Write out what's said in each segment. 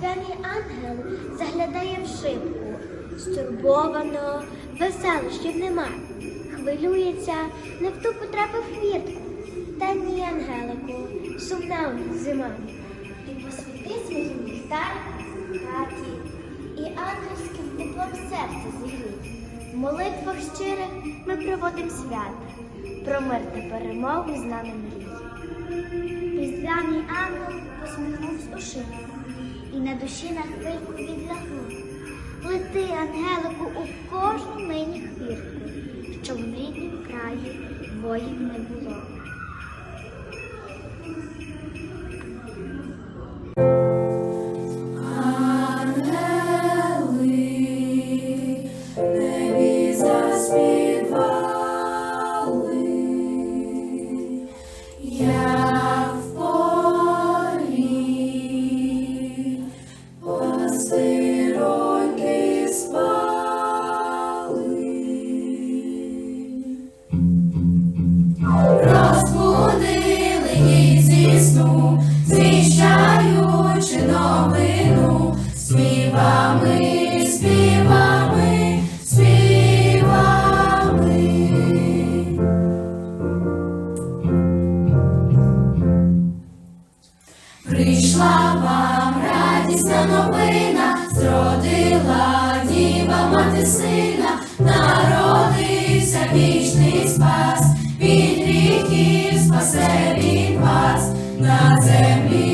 весело, заглядає в шибку. Стурбовано, веселощів нема. Хвилюється, не в ту потрапив хвіртку. Та ні, Ангелику, сумна у нас зима. Ти посвіти своїм ліхтариком хаті і ангельським теплом серця зігрій. В молитвах щирих ми проводимо свято, про мир та перемогу з нами мрій. Різдвяний ангел посміхнувся у і на душі на хвильку відлягло. Лети, ангелику, у кожну нині хвіртку, щоб в ріднім краї воїн не було. Ангели Прийшла вам радісна новина, зродила діва мати сина, народився вічний спас, від гріхів спасе він вас. На землі,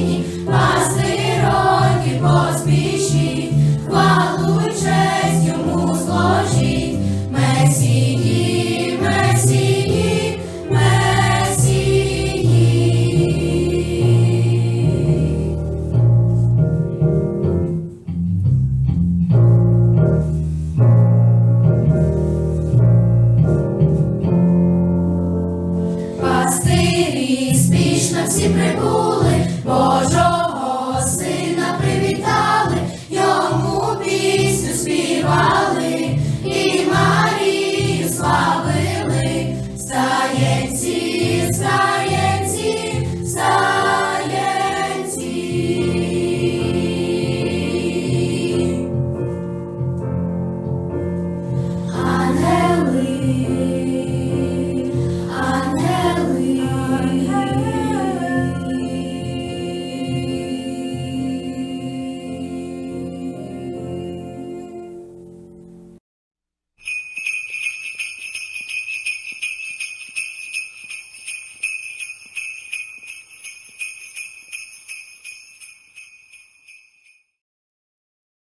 нині, пастироки поспішіть, хвалу честь йому зложіть, Месії, Месії, Месії. Пастирі спішно всі прибули. Bonjour.